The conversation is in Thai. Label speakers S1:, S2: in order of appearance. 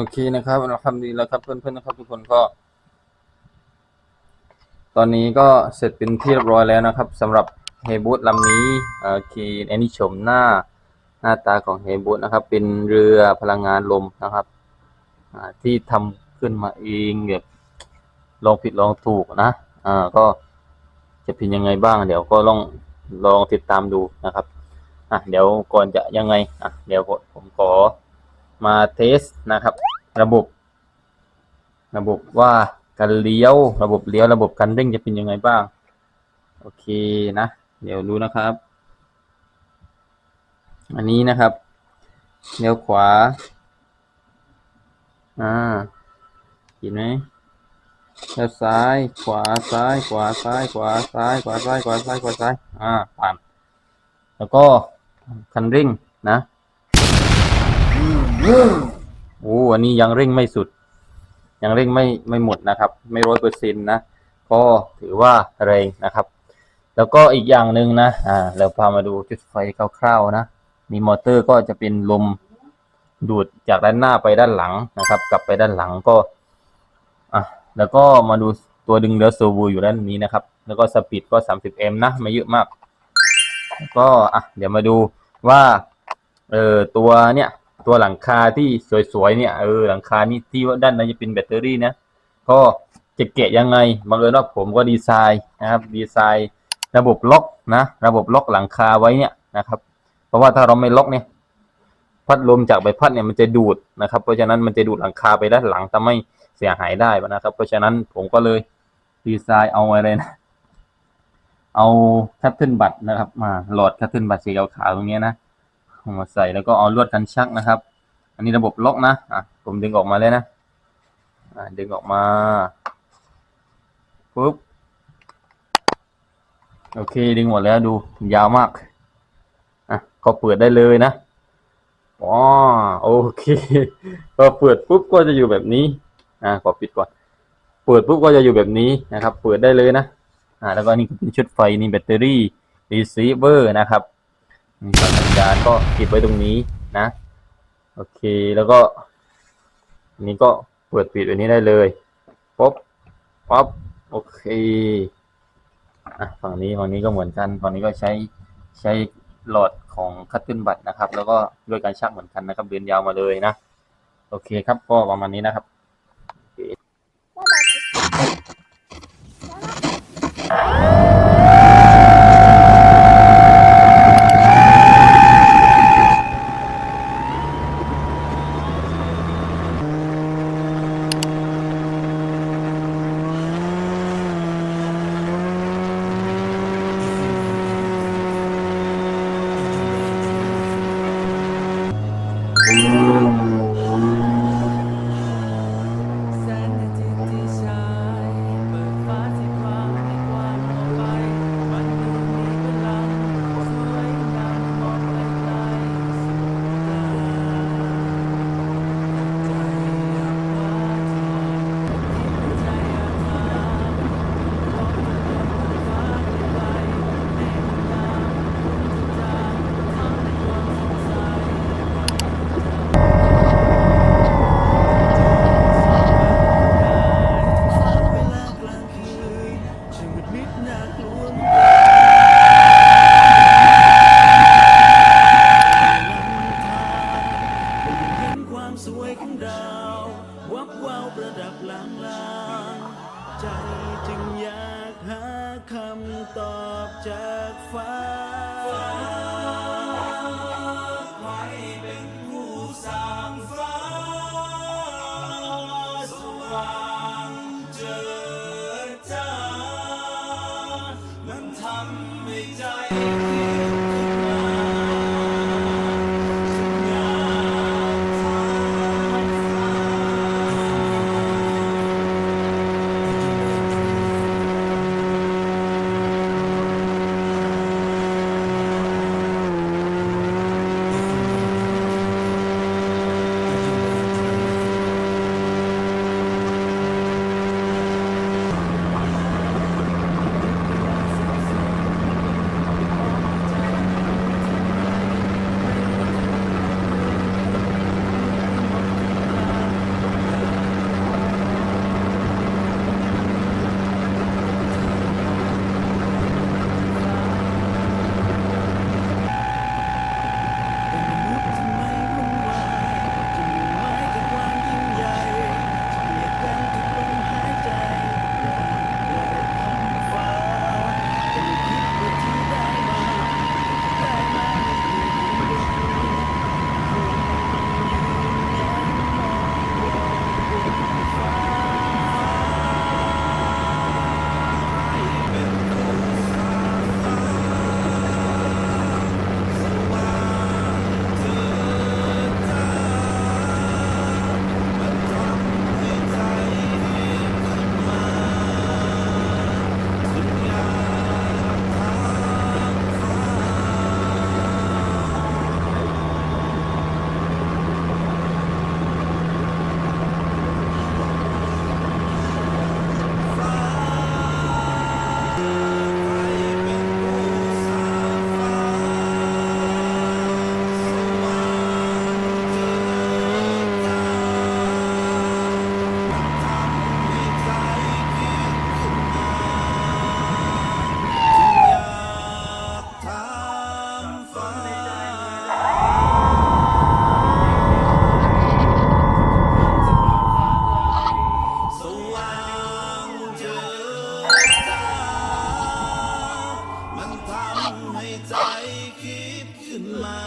S1: โอเคนะครับเราทำดีแล้วครับเพื่อนๆนะครับ ทุกคนก็ ตอนนี้ก็เสร็จเป็นที่เรียบร้อยแล้วนะครับสำหรับเฮบูตลำนี้โอเคอันนี้ชมหน้าหน้าตาของเฮบูตนะครับ เป็นเรือพลังงานลมนะครับที่ทำขึ้นมาเองแบบลองผิดลองถูกนะอ่าก็จะเป็นยังไงบ้าง เดี๋ยวก็ลองลองติดตามดูนะครับอะเดี๋ยวก่อนจะยังไงอะเดี๋ยวผมขอมาเทสนะครับ ระบบ ระบบว่าการเลี้ยว ระบบเลี้ยว ระบบการเร่งจะเป็นยังไงบ้าง โอเคนะ เดี๋ยวรู้นะครับ อันนี้นะครับเลี้ยวขวา อ่าเห็นไหมเลี้ยวซ้าย ขวา ซ้าย ขวา ซ้าย ขวา ซ้าย ขวา ซ้าย ขวา ซ้าย ขวา ซ้าย อ่า ผ่าน แล้วก็คันเร่งนะ โอ้อันนี้ยังเร่งไม่สุด ยังเร่งไม่ไม่หมดนะครับ ไม่ร้อยเปอร์เซ็นต์นะ ก็ถือว่าแรงนะครับ แล้วก็อีกอย่างหนึ่งนะ อ่า เราพามาดูจุดไฟคร่าวๆนะ มีมอเตอร์ก็จะเป็นลมดูดจากด้านหน้าไปด้านหลังนะครับ กลับไปด้านหลังก็ อะ แล้วก็มาดูตัวดึงเรือโซวูอยู่ด้านนี้นะครับ แล้วก็สปีดก็ 30m นะ ไม่เยอะมาก ก็ อะ เดี๋ยวมาดูว่า เออตัวเนี่ย ตัวหลังคาที่สวยๆเนี่ยเออหลังคานี่ที่ว่าด้านในจะเป็นแบตเตอรี่นะก็จะเกะยังไงบังเอิญว่าผมก็ดีไซน์นะครับดีไซน์ระบบล็อกนะระบบล็อกหลังคาไว้เนี่ยนะครับ เพราะว่าถ้าเราไม่ล็อกเนี่ยพัดลมจากใบพัดเนี่ยมันจะดูดนะครับ เพราะฉะนั้นมันจะดูดหลังคาไปด้านหลังทำให้เสียหายได้นะครับ เพราะฉะนั้นผมก็เลยดีไซน์เอาอะไรนะเอาแคปเทิลบัตนะครับมาหลอดแคปเทิลบัตสีขาวๆตรงนี้นะ มาใส่แล้วก็เอาลวดกันชักนะครับ อันนี้ระบบล็อกนะอะผมดึงออกมาเลยนะอะดึงออกมาปุ๊บโอเคดึงหมดแล้วดูยาวมากอะก็เปิดได้เลยนะอ๋อโอเคพอเปิดปุ๊บก็จะอยู่แบบนี้อะขอปิดก่อน เปิดปุ๊บก็จะอยู่แบบนี้นะครับ เปิดได้เลยนะอ่าแล้วก็นี่ก็เป็นชุดไฟนี่แบตเตอรี่รีเซิเวอร์นะครับ มีสัญญาณก็ติดไว้ตรงนี้นะ โอเคแล้วก็อันนี้ก็เปิดปิดแบบนี้ได้เลยป๊บป๊บโอเคอะฝั่งนี้ฝั่งนี้ก็เหมือนกันฝั่งนี้ก็ใช้ใช้หลอดของคัตเติลบัตนะครับ แล้วก็ด้วยการชักเหมือนกันนะครับเดินยาวมาเลยนะ โอเคครับก็ประมาณนี้นะครับา
S2: วประดับลางลางใจจึงอยากหาคำตอบจากฟ้าใครเป็นผู้สร้างฟ้าสว่างำให้ใจคิดขึ้นมา